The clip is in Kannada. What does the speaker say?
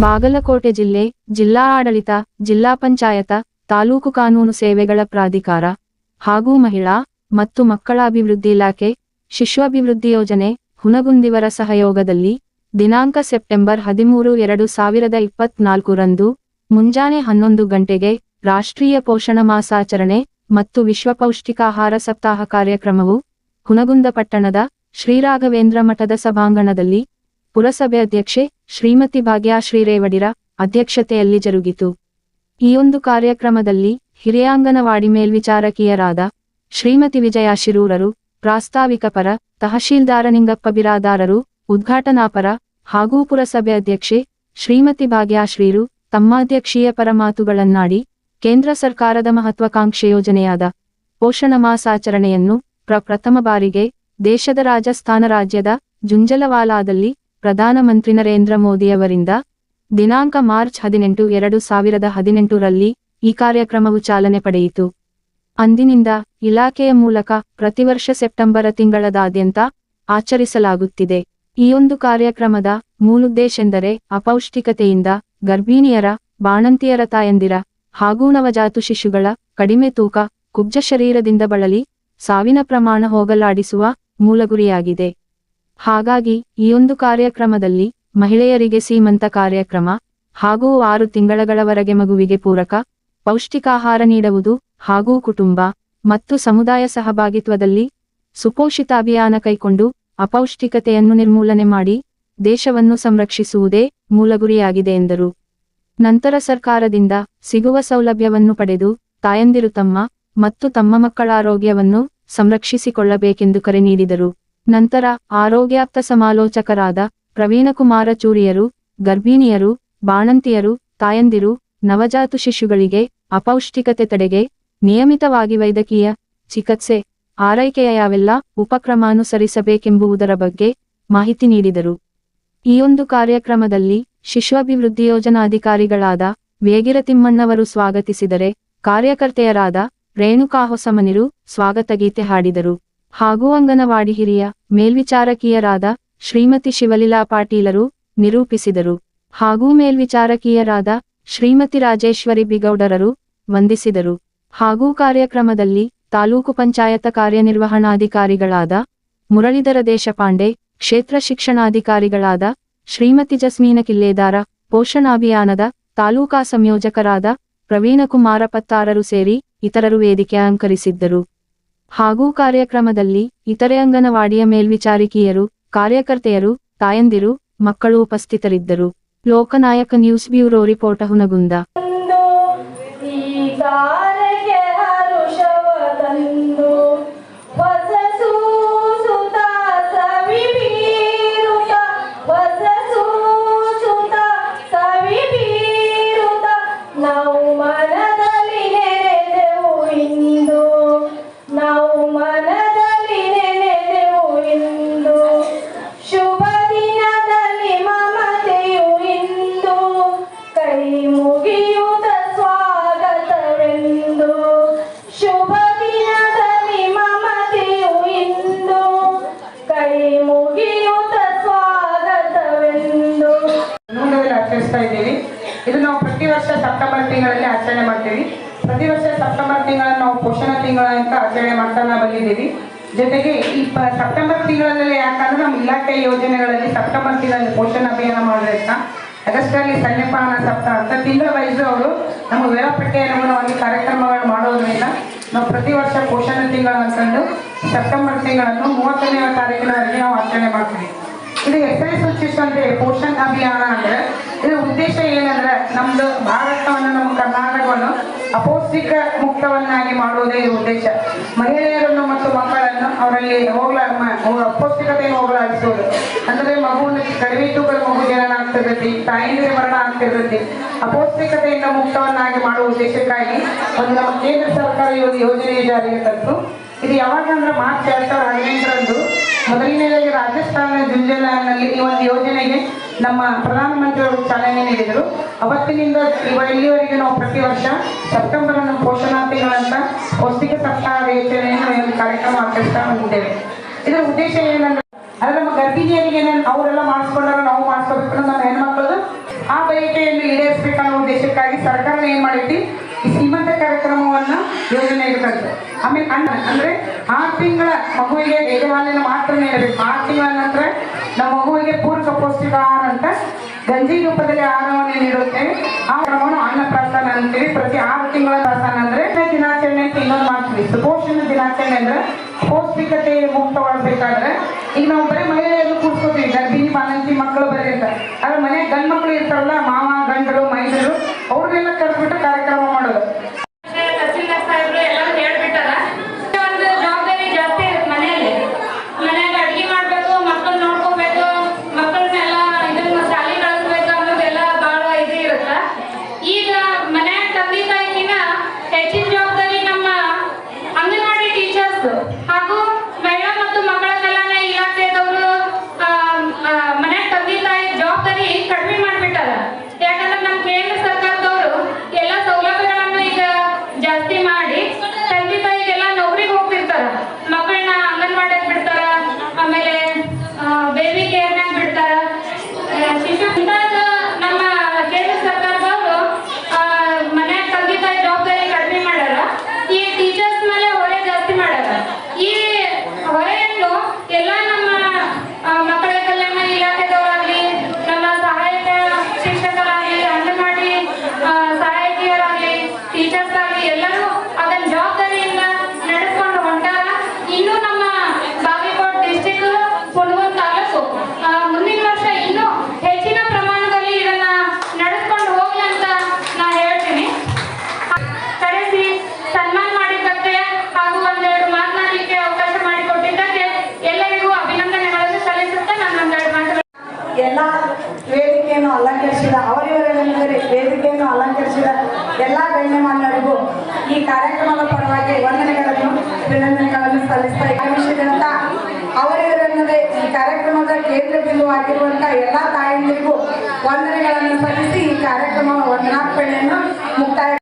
ಬಾಗಲಕೋಟೆ ಜಿಲ್ಲೆ, ಜಿಲ್ಲಾ ಆಡಳಿತ, ಜಿಲ್ಲಾ ಪಂಚಾಯತ, ತಾಲೂಕು ಕಾನೂನು ಸೇವೆಗಳ ಪ್ರಾಧಿಕಾರ ಹಾಗೂ ಮಹಿಳಾ ಮತ್ತು ಮಕ್ಕಳ ಅಭಿವೃದ್ಧಿ ಇಲಾಖೆ, ಶಿಶು ಅಭಿವೃದ್ಧಿ ಯೋಜನೆ, ಹುನಗುಂದಿವರ ಸಹಯೋಗದಲ್ಲಿ ದಿನಾಂಕ ಸೆಪ್ಟೆಂಬರ್ ಹದಿಮೂರು ಎರಡು ಸಾವಿರದ ಇಪ್ಪತ್ನಾಲ್ಕರಂದು ಮುಂಜಾನೆ ಹನ್ನೊಂದು ಗಂಟೆಗೆ ರಾಷ್ಟ್ರೀಯ ಪೋಷಣ ಮಾಸಾಚರಣೆ ಮತ್ತು ವಿಶ್ವ ಪೌಷ್ಟಿಕಾಹಾರ ಸಪ್ತಾಹ ಕಾರ್ಯಕ್ರಮವು ಹುನಗುಂದ ಪಟ್ಟಣದ ಶ್ರೀರಾಘವೇಂದ್ರ ಮಠದ ಸಭಾಂಗಣದಲ್ಲಿ ಪುರಸಭೆ ಅಧ್ಯಕ್ಷೆ ಶ್ರೀಮತಿ ಭಾಗ್ಯಾಶ್ರೀ ರೇವಡಿರ ಅಧ್ಯಕ್ಷತೆಯಲ್ಲಿ ಜರುಗಿತು. ಈ ಒಂದು ಕಾರ್ಯಕ್ರಮದಲ್ಲಿ ಹಿರಿಯಾಂಗನವಾಡಿ ಮೇಲ್ವಿಚಾರಕಿಯರಾದ ಶ್ರೀಮತಿ ವಿಜಯ ಶಿರೂರರು, ಪ್ರಾಸ್ತಾವಿಕ ಪರ, ತಹಶೀಲ್ದಾರ ನಿಂಗಪ್ಪ ಬಿರಾದಾರರು ಉದ್ಘಾಟನಾಪರ ಹಾಗೂ ಪುರಸಭೆ ಅಧ್ಯಕ್ಷೆ ಶ್ರೀಮತಿ ಭಾಗ್ಯಾಶ್ರೀರು ತಮ್ಮಾಧ್ಯಕ್ಷೀಯ ಪರ ಮಾತುಗಳನ್ನಾಡಿ ಕೇಂದ್ರ ಸರ್ಕಾರದ ಮಹತ್ವಾಕಾಂಕ್ಷೆ ಯೋಜನೆಯಾದ ಪೋಷಣ ಮಾಸಾಚರಣೆಯನ್ನು ಪ್ರಪ್ರಥಮ ಬಾರಿಗೆ ದೇಶದ ರಾಜಸ್ಥಾನ ರಾಜ್ಯದ ಜುಂಜಲವಾಲಾದಲ್ಲಿ ಪ್ರಧಾನಮಂತ್ರಿ ನರೇಂದ್ರ ಮೋದಿಯವರಿಂದ ದಿನಾಂಕ ಮಾರ್ಚ್ ಹದಿನೆಂಟು ಎರಡು ಸಾವಿರದ ಹದಿನೆಂಟರಲ್ಲಿ ಈ ಕಾರ್ಯಕ್ರಮವು ಚಾಲನೆ ಪಡೆಯಿತು. ಅಂದಿನಿಂದ ಇಲಾಖೆಯ ಮೂಲಕ ಪ್ರತಿವರ್ಷ ಸೆಪ್ಟೆಂಬರ ತಿಂಗಳದಾದ್ಯಂತ ಆಚರಿಸಲಾಗುತ್ತಿದೆ. ಈ ಒಂದು ಕಾರ್ಯಕ್ರಮದ ಮೂಲುದ್ದೇಶೆಂದರೆ ಅಪೌಷ್ಟಿಕತೆಯಿಂದ ಗರ್ಭಿಣಿಯರ, ಬಾಣಂತಿಯರ ತಾಯಂದಿರ ಹಾಗೂ ನವಜಾತು ಶಿಶುಗಳ ಕಡಿಮೆ ತೂಕ ಕುಬ್ಜ ಶರೀರದಿಂದ ಬಳಲಿ, ಸಾವಿನ ಪ್ರಮಾಣ ಹೋಗಲಾಡಿಸುವ ಮೂಲ ಗುರಿಯಾಗಿದೆ ಹಾಗಾಗಿ ಈ ಒಂದು ಕಾರ್ಯಕ್ರಮದಲ್ಲಿ ಮಹಿಳೆಯರಿಗೆ ಸೀಮಂತ ಕಾರ್ಯಕ್ರಮ ಹಾಗೂ ಆರು ತಿಂಗಳಗಳವರೆಗೆ ಮಗುವಿಗೆ ಪೂರಕ ಪೌಷ್ಟಿಕಾಹಾರ ನೀಡುವುದು ಹಾಗೂ ಕುಟುಂಬ ಮತ್ತು ಸಮುದಾಯ ಸಹಭಾಗಿತ್ವದಲ್ಲಿ ಸುಪೋಷಿತ ಅಭಿಯಾನ ಕೈಕೊಂಡು ಅಪೌಷ್ಟಿಕತೆಯನ್ನು ನಿರ್ಮೂಲನೆ ಮಾಡಿ ದೇಶವನ್ನು ಸಂರಕ್ಷಿಸುವುದೇ ಮೂಲ ಗುರಿಯಾಗಿದೆ ಎಂದರು. ನಂತರ ಸರ್ಕಾರದಿಂದ ಸಿಗುವ ಸೌಲಭ್ಯವನ್ನು ಪಡೆದು ತಾಯಂದಿರು ತಮ್ಮ ಮತ್ತು ತಮ್ಮ ಮಕ್ಕಳ ಆರೋಗ್ಯವನ್ನು ಸಂರಕ್ಷಿಸಿಕೊಳ್ಳಬೇಕೆಂದು ಕರೆ ನೀಡಿದರು. ನಂತರ ಆರೋಗ್ಯಾಪ್ತ ಸಮಾಲೋಚಕರಾದ ಪ್ರವೀಣಕುಮಾರ ಚೂರಿಯರು, ಗರ್ಭಿಣಿಯರು, ಬಾಣಂತಿಯರು, ತಾಯಂದಿರು, ನವಜಾತು ಶಿಶುಗಳಿಗೆ ಅಪೌಷ್ಟಿಕತೆ ತಡೆಗೆ ನಿಯಮಿತವಾಗಿ ವೈದ್ಯಕೀಯ ಚಿಕಿತ್ಸೆ ಆರೈಕೆಯ ಯಾವೆಲ್ಲ ಉಪಕ್ರಮಾನುಸರಿಸಬೇಕೆಂಬುದರ ಬಗ್ಗೆ ಮಾಹಿತಿ ನೀಡಿದರು. ಈ ಒಂದು ಕಾರ್ಯಕ್ರಮದಲ್ಲಿ ಶಿಶು ಅಭಿವೃದ್ಧಿ ಯೋಜನಾಧಿಕಾರಿಗಳಾದ ವೇಗಿರ ತಿಮ್ಮಣ್ಣವರು ಸ್ವಾಗತಿಸಿದರೆ ಕಾರ್ಯಕರ್ತೆಯರಾದ ರೇಣುಕಾ ಹೊಸಮನಿರು ಸ್ವಾಗತ ಗೀತೆ ಹಾಡಿದರು. ಹಾಗೂ ಅಂಗನವಾಡಿ ಹಿರಿಯ, ಮೇಲ್ವಿಚಾರಕಿಯರಾದ ಶ್ರೀಮತಿ ಶಿವಲೀಲಾ ಪಾಟೀಲರು ನಿರೂಪಿಸಿದರು. ಹಾಗೂ ಮೇಲ್ವಿಚಾರಕಿಯರಾದ ಶ್ರೀಮತಿ ರಾಜೇಶ್ವರಿ ಬಿಗೌಡರರು ವಂದಿಸಿದರು. ಹಾಗೂ ಕಾರ್ಯಕ್ರಮದಲ್ಲಿ ತಾಲೂಕು ಪಂಚಾಯತ ಕಾರ್ಯನಿರ್ವಹಣಾಧಿಕಾರಿಗಳಾದ ಮುರಳೀಧರ ದೇಶಪಾಂಡೆ, ಕ್ಷೇತ್ರ ಶಿಕ್ಷಣಾಧಿಕಾರಿಗಳಾದ ಶ್ರೀಮತಿ ಜಸ್ಮೀನ ಕಿಲ್ಲೇದಾರ, ಪೋಷಣಾಭಿಯಾನದ ತಾಲೂಕಾ ಸಂಯೋಜಕರಾದ ಪ್ರವೀಣಕುಮಾರ ಪತ್ತಾರರು ಸೇರಿ ಇತರರು ವೇದಿಕೆ ಅಲಂಕರಿಸಿದ್ದರು. ಹಾಗೂ ಕಾರ್ಯಕ್ರಮದಲ್ಲಿ ಇತರೆ ಅಂಗನವಾಡಿಯ ಮೇಲ್ವಿಚಾರಕಿಯರು ಕಾರ್ಯಕರ್ತೆಯರು ತಾಯಂದಿರು ಮಕ್ಕಳು ಉಪಸ್ಥಿತರಿದ್ದರು. Lokanayaka news bureau report Hunagund. ತಿಂಗಳ ಅಂತ ಆಚರಣೆ ಮಾಡ್ತಾ ಬಂದಿದ್ದೀವಿ. ಜೊತೆಗೆ ಈ ಪ ಸೆಪ್ಟೆಂಬರ್ ತಿಂಗಳಲ್ಲಿ ಯಾಕಂದ್ರೆ ನಮ್ಮ ಇಲಾಖೆ ಯೋಜನೆಗಳಲ್ಲಿ ಸೆಪ್ಟೆಂಬರ್ ತಿಂಗಳಲ್ಲಿ ಪೋಷಣ ಅಭಿಯಾನ ಮಾಡೋದ್ರಿಂದ ಆಗಸ್ಟಲ್ಲಿ ಸಣ್ಣಪಾನ ಸಪ್ತಾಹ ಅಂತ ತಿಂಗಳ ವಯಸ್ಸು ಅವರು ನಮ್ಮ ವೇಳಾಪಟ್ಟಿಯ ಅನುಗುಣವಾಗಿ ಕಾರ್ಯಕ್ರಮಗಳು ಮಾಡೋದ್ರಿಂದ ನಾವು ಪ್ರತಿ ವರ್ಷ ಪೋಷಣ ತಿಂಗಳ ಅಂತಂದು ಸೆಪ್ಟೆಂಬರ್ ತಿಂಗಳನ್ನು ಮೂವತ್ತನೇ ತಾರೀಕಿನವರೆಗೆ ನಾವು ಆಚರಣೆ ಮಾಡ್ತೀವಿ. ಇದು ಹೆಸರೇ ಸೂಚಿಸುವಂತೆ ಪೋಷಣ್ ಅಭಿಯಾನ ಅಂದ್ರೆ, ಇದರ ಉದ್ದೇಶ ಏನಂದ್ರೆ, ನಮ್ದು ಭಾರತವನ್ನು, ನಮ್ಮ ಕರ್ನಾಟಕವನ್ನು ಅಪೌಷ್ಟಿಕ ಮುಕ್ತವನ್ನಾಗಿ ಮಾಡುವುದೇ ಉದ್ದೇಶ. ಮಹಿಳೆಯರನ್ನು ಮತ್ತು ಮಕ್ಕಳನ್ನು ಅವರಲ್ಲಿ ಹೋಗ್ಲ ಅಪೌಷ್ಟಿಕತೆ ಹೋಗಲಾಡಿಸುವುದು. ಅಂದ್ರೆ ಮಗುವನ್ನು ಕಡಿಮೆ ತೂಕದ ಮಗು ಜನನ ಆಗ್ತಿರ್ತೈತಿ, ತಾಯಿಂದ್ರೆ ಮರಣ ಆಗ್ತಿರ್ತೈತಿ. ಅಪೌಷ್ಟಿಕತೆಯಿಂದ ಮುಕ್ತವನ್ನಾಗಿ ಮಾಡುವ ಉದ್ದೇಶಕ್ಕಾಗಿ ಒಂದು ನಮ್ಮ ಕೇಂದ್ರ ಸರ್ಕಾರ ಯೋಜನೆ ಜಾರಿಗೆ ತಂತು. ಇದು ಯಾವಾಗ ಅಂದ್ರೆ ಮಾರ್ಚ್ ಎರಡ್ ಸಾವಿರದ ಹದಿನೆಂಟರಂದು ಮೊದಲನೇದಾಗಿ ರಾಜಸ್ಥಾನ ಜುಂಜಲಾನಲ್ಲಿ ಈ ಒಂದು ಯೋಜನೆಗೆ ನಮ್ಮ ಪ್ರಧಾನಮಂತ್ರಿಯವರು ಚಾಲನೆ ನೀಡಿದರು. ಅವತ್ತಿನಿಂದ ಇವ ಇಲ್ಲಿವರೆಗೆ ನಾವು ಪ್ರತಿ ವರ್ಷ ಸೆಪ್ಟೆಂಬರ್ ಅನ್ನು ತಿಂಗಳಂತ ಪೌಷ್ಟಿಕ ಸಪ್ತಾಹ ಯೋಜನೆಯನ್ನು ಒಂದು ಕಾರ್ಯಕ್ರಮ ಆಚರಿಸ್ತಾ ಬಂದಿದ್ದೇವೆ. ಇದರ ಉದ್ದೇಶ ಏನಂದ್ರೆ ಅದ್ರ ನಮ್ಮ ಗರ್ಭಿಣಿಯರಿಗೆ ಅವರೆಲ್ಲ ಮಾಡಿಸ್ಕೊಂಡಾಗ ನಾವು ಮಾಡಿಸ್ಕೋಬೇಕು ನಮ್ಮ ಹೆಣ್ಮಕ್ಳದು. ಆ ಬಯಕೆಯನ್ನು ಈಡೇರಿಸಬೇಕನ್ನೋ ಉದ್ದೇಶಕ್ಕಾಗಿ ಸರ್ಕಾರ ಏನ್ ಮಾಡೈತಿ ಆಮೇಲೆ ಅಣ್ಣ ಅಂದ್ರೆ ಆರು ತಿಂಗಳ ಮಗುವಿಗೆ ಎದೆ ಹಾಲಿನ ಮಾತ್ರ ನೀಡಬೇಕು ಆರು ತಿಂಗಳ ನಂತರ ನಮ್ಮ ಮಗುವಿಗೆ ಪೂರಕ ಪೌಷ್ಟಿಕ ಆಹಾರ ಅಂತ ಗಂಜಿ ರೂಪದಲ್ಲಿ ಆಹಾರವನ್ನು ನೀಡುತ್ತೇವೆ ಆ ಕ್ರಮವನ್ನು ಅನ್ನಪ್ರಾಸನ ಅಂತೀವಿ. ಪ್ರತಿ ಆರು ತಿಂಗಳ ಪ್ರಾಸನ ಅಂದ್ರೆ ದಿನಾಚರಣೆ ಅಂತ ಇನ್ನೊಂದು ಮಾಡ್ತೀವಿ. ಸುಪೋಷಣ ದಿನಾಚರಣೆ ಅಂದ್ರೆ ಪೌಷ್ಟಿಕತೆ ಮುಕ್ತವಾಗಬೇಕಾದ್ರೆ ಈಗ ನಾವು ಬರೀ ಮಹಿಳೆಯರು ಕೂರ್ಸ್ಕೊತೀವಿ. ಗರ್ಭಿಣಿ ಬಾಣಂತಿ ಮಕ್ಕಳು ಬರೀ ಅಂತ. ಆದ್ರೆ ಮನೆ ಗಂಡ್ ಮಕ್ಕಳು ಇರ್ತಾರಲ್ಲ, ಮಾವ, ಗಂಡರು, ಮೈದರು, ಅವ್ರನ್ನೆಲ್ಲ ಕರೆದ್ಬಿಟ್ಟು ಕಾರ್ಯಕ್ರಮ ಮಾಡೋದು. ಎಲ್ಲ ವೇದಿಕೆಯನ್ನು ಅಲಂಕರಿಸಿದ ಅವರಿವರೆಲ್ಲರೂ ವೇದಿಕೆಯನ್ನು ಅಲಂಕರಿಸಿದ ಎಲ್ಲ ಗಣ್ಯಮಾನ್ಯರಿಗೂ ಈ ಕಾರ್ಯಕ್ರಮದ ಪರವಾಗಿ ವಂದನೆಗಳನ್ನು, ಅಭಿನಂದನೆಗಳನ್ನು ಸಲ್ಲಿಸ್ತಾ ಆಗಮಿಸಿದಂತ ಅವರಿವರೆಲ್ಲದೆ ಈ ಕಾರ್ಯಕ್ರಮದ ಕೇಂದ್ರ ಬಿಂದುವಾಗಿರುವಂತಹ ಎಲ್ಲ ತಾಯಂದಿರಿಗೂ ವಂದನೆಗಳನ್ನು ಸಲ್ಲಿಸಿ ಈ ಕಾರ್ಯಕ್ರಮ ವಂದನಾರ್ಪಣೆಯನ್ನು ಮುಕ್ತಾಯ